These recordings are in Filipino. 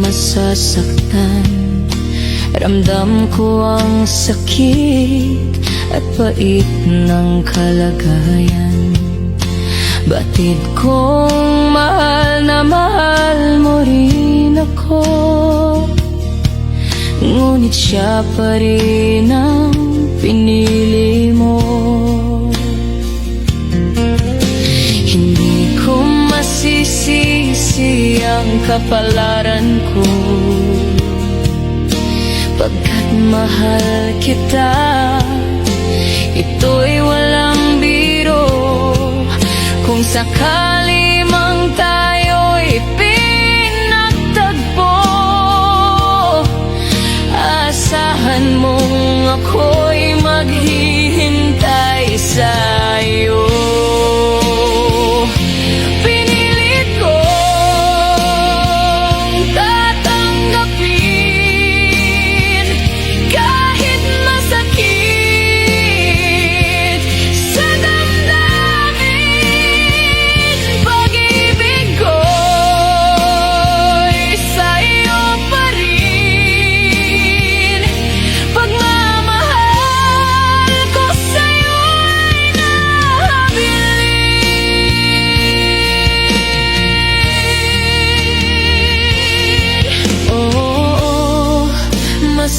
masasaktan. Ramdam ko ang sakit at pait ng kalagayan. Batid kong mahal na mahal mo rin ako. Ngunit siya pa rin ang pinili masisisi ang kapalaran ko. Pagkat mahal kita Ito'y walang biro. Kung sakali mang tayo'y pinagtagpo Asahan mong ako'y maghihintay sa'yo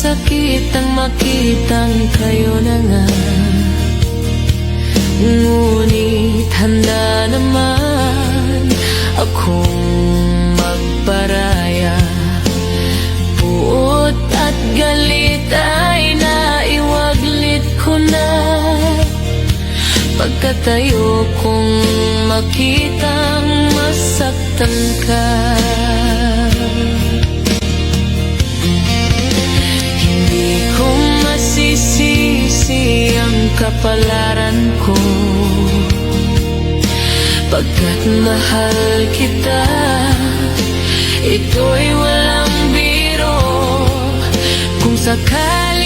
masakit ang makitang kayo na nga. Ngunit handa naman akong magparaya. Puot at galit ay naiwaglit ko na. Pagkatayo kong makitang masaktan ka kapalaran ko. Pagkat mahal kita Ito'y walang biro. Kung sakali